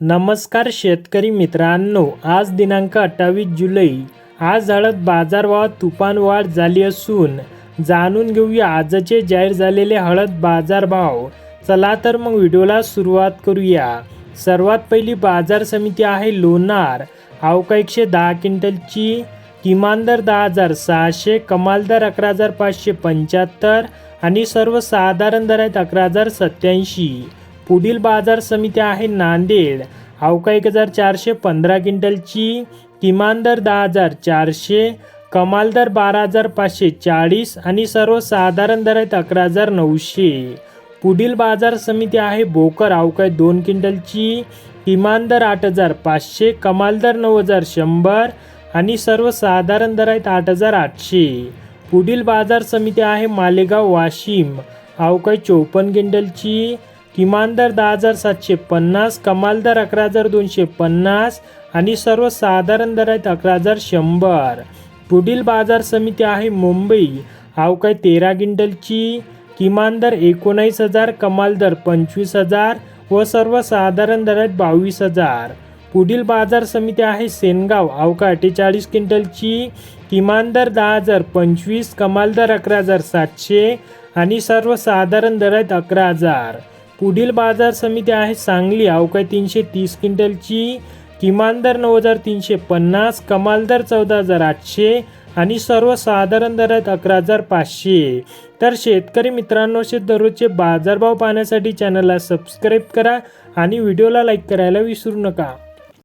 नमस्कार शेतकरी मित्रांनो आज दिनांक अठ्ठावीस जुलै. आज हळद बाजारभावात तुफान वाढ झाली असून जाणून घेऊया आजचे जाहीर झालेले हळद बाजारभाव. चला तर मग व्हिडिओला सुरुवात करूया. सर्वात पहिली बाजार समिती आहे लोणार. अवका एकशे दहा क्विंटलची किमान दर दहा हजार सहाशे कमाल दर अकरा हजार पाचशे पंच्याहत्तर आणि सर्वसाधारण दर आहेत अकरा हजार सत्याऐंशी पुढील बाजार समिती आहे नांदेड. अवका एक हजार चारशे पंधरा क्विंटलची किमान दर दहा हजार चारशे कमाल दर बारा हजार पाचशे चाळीस आणि सर्वसाधारण दर आहेत अकरा हजार नऊशे. पुढील बाजार समिती आहे बोकर. अवकाय दोन क्विंटलची किमान दर आठ हजार पाचशे कमाल दर नऊ हजार शंभर आणि सर्वसाधारण दर आहेत आठ हजार आठशे. पुढील बाजार समिती आहे मालेगाव वाशिम. अवकाय चोपन्न क्विंटलची किमान दर दहा हजार सातशे पन्नास कमाल दर अकरा हजार दोनशे पन्नास आणि सर्वसाधारण दर आहेत अकरा हजार शंभर. पुढील बाजार समिती आहे मुंबई. अवकाय तेरा क्विंटलची? किमान दर एकोणावीस हजार कमाल दर पंचवीस हजार व सर्वसाधारण दर आहेत बावीस हजार. पुढील बाजार समिती आहे सेनगाव. अवका अठ्ठेचाळीस क्विंटलची? किमान दर दहा हजार पंचवीस कमाल दर अकरा हजार सातशे आणि सर्वसाधारण दर आहेत अकरा हजार. पुढील बाजार समिती आहे सांगली. अवकाय तीनशे तीस क्विंटलची किमान दर नऊ हजार तीनशे पन्नास कमाल दर चौदा हजार आठशे आणि सर्वसाधारण दर अकरा हजार पाचशे. तर शेतकरी मित्रांनो असे दररोजचे बाजारभाव पाहण्यासाठी चॅनलला सबस्क्राईब करा आणि व्हिडिओला लाईक करायला विसरू नका.